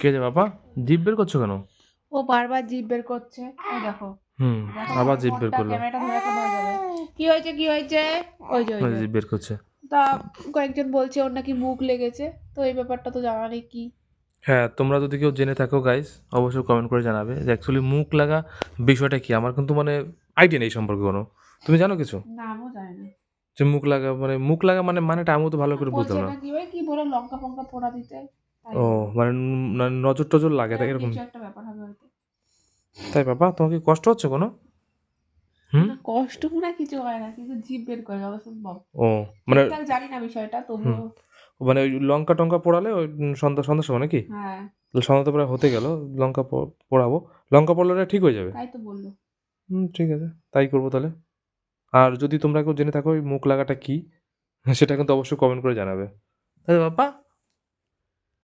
কে যে বাবা? জিভ বের করছ কেন? ও বারবার জিভ বের করছে। এই দেখো। হুম আবার জিভ বের করল। ক্যামেরাটা ধরে রাখলে যাবে। কি হয়েছে কি হয়েছে? ওই যে ওই। জিভ বের করছে। তা কয়েকজন বলছে ওর নাকি মুখ লেগেছে। তো এই ব্যাপারটা তো জানা নেই কি। হ্যাঁ তোমরা যদি কেউ জেনে থাকো গাইস অবশ্যই কমেন্ট করে জানাবে যে অ্যাকচুয়ালি মুখ লাগা বিষয়টা কি। আমার কিন্তু মানে আইডিয়া নেই সম্পর্কে কোনো। তুমি জানো কিছু? না আমিও জানি না। যে মুখ লাগা মানে মুখ লাগা মানে মানেটা আমিও তো ভালো করে বুঝতাম বলছে না কি? বলে লঙ্কা ফঙ্কা পোড়া দিতে? ও মানে মানে নজর টজর লাগে তাই এরকম? একটা ব্যাপার হবে হয়তো। তাই বাবা তোমার কি কষ্ট হচ্ছে কোনো? হুম? কষ্ট না কিছু হয় না কিন্তু জিভ বের করে যত সম্ভব ও মানে জানি না বিষয়টা তবুও। মানে ওই লঙ্কা টঙ্কা পোড়ালে ওই সন্ধ্যা সন্ধ্যার সময় নাকি? হ্যাঁ। তাহলে সন্ধ্যা তো প্রায় হতে গেল লঙ্কা পোড়াবো। লঙ্কা পোড়ালে ঠিক হয়ে যাবে? তাই তো বলল। হুম ঠিক আছে তাই করব তাহলে। আর যদি তোমরা কেউ জেনে থাকো ওই মুখ লাগাটা কি সেটা কিন্তু অবশ্যই কমেন্ট করে জানাবে। তাহলে বাবা